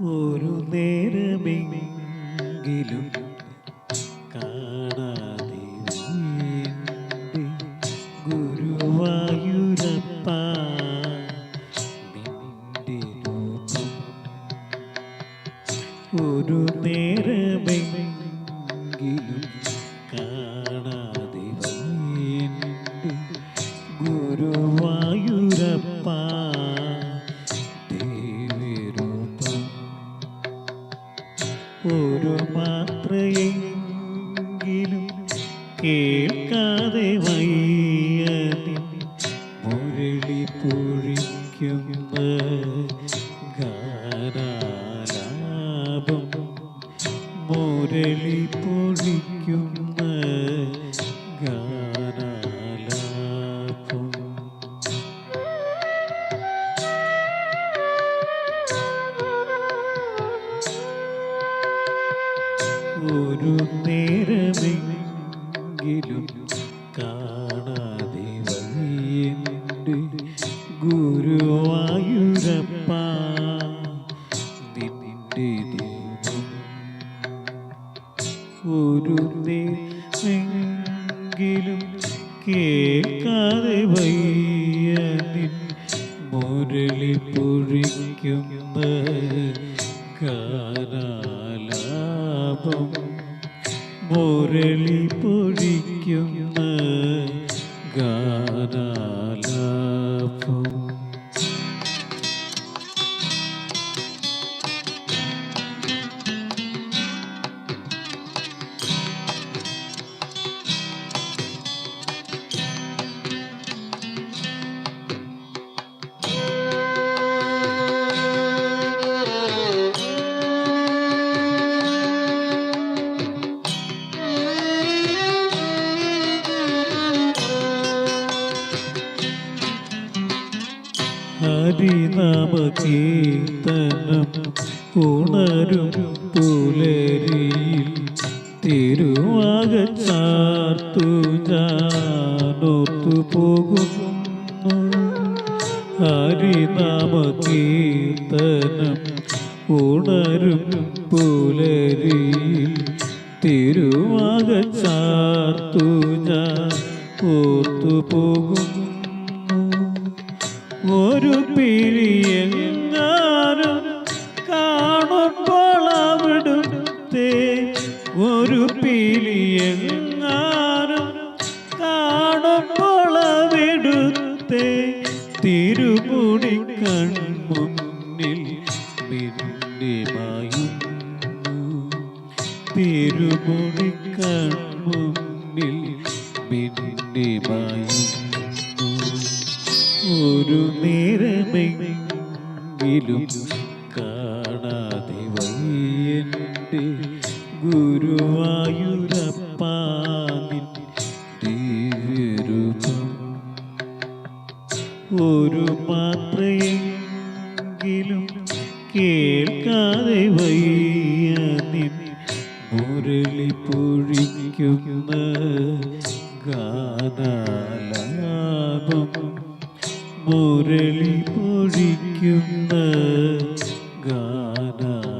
ഒരു നേരമെങ്കിലും ഒരു മാത്രയെങ്കിലും കേൾക്കാതെ വയ്യതി മുരളി പൊഴിക്കുന്ന ഗാനാലാപം മുരളി പൊഴിക്കുന്ന ഒരു നേരമെങ്കിലും കേൾക്കാതെ വയ്യ നിൻ മുരളി പൊഴിക്കുന്ന ഗാനാലാപം മുരളി പൊഴിക്കുന്ന ഹരിനാമ കീർത്തനം ഉണരും പുലരിയിൽ തിരുവാകച്ചാർത്തു ഞാനോർത്തു പോകുന്നു. ഹരിനാമ കീർത്തനം ഉണരും പുലരിയിൽ കൺമുന്നിൽ മിന്നിമായുന്നു തിരുമുടി കൺമുന്നിൽ മിന്നിമായുന്നു ഒരു നേരമെങ്കിലും കാണാതെ വയ്യന്റെ ഗുരുവായൂരപ്പാനിൻ ദിവ്യരൂപം ഒരു മാത്രയെങ്കിലും കേൾക്കാതെ വയ്യ മുരളി പൊഴിക്കുന്ന ഗാനാലാപം. മുരളി പൊഴിക്കുന്ന ഗാനാലാപം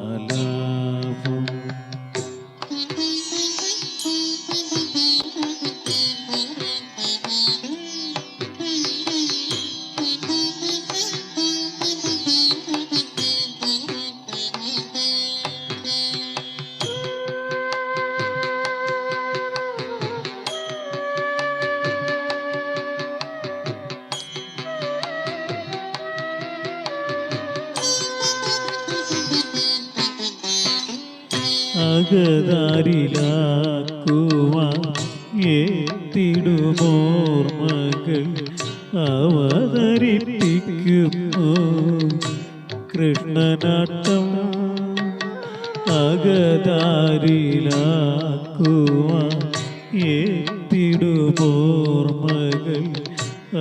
അകതാരിലാക്കുവാൻ ഏത്തിടുമോർമകൾ അവതരിപ്പിക്കുന്നു. കൃഷ്ണനാട്ടം അകതാരിലാക്കുവാൻ ഏത്തിടുമോർമകൾ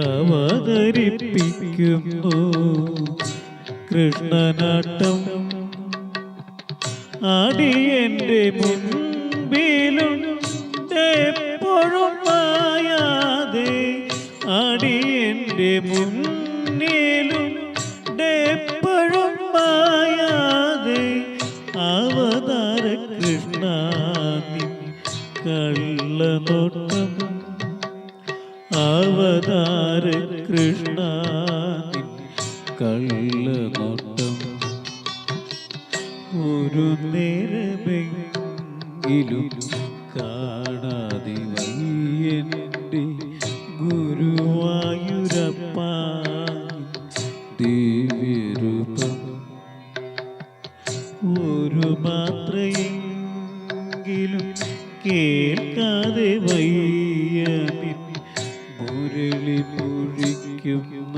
അവതരിപ്പിക്കുന്നു. കൃഷ്ണനാട്ടം അടിയന്റെ മുൻപിലുണ്ടെപ്പോഴും മായാതെ. അടിയന്റെ മുന്നിലും എപ്പോഴും മായാതെ. അവതാര കൃഷ്ണ കള്ളനോട്ടം. അവതാര കൃഷ്ണ കള്ളനോട്ടം. ഒരു നേരമെങ്കിലും കാണാതെ വയ്യന്റെ ഗുരുവായൂരപ്പ. ദിവ്യരൂപം ഒരു മാത്രയെങ്കിലും കേൾക്കാതെ വയ്യ മുരളി പൊഴിക്കുന്ന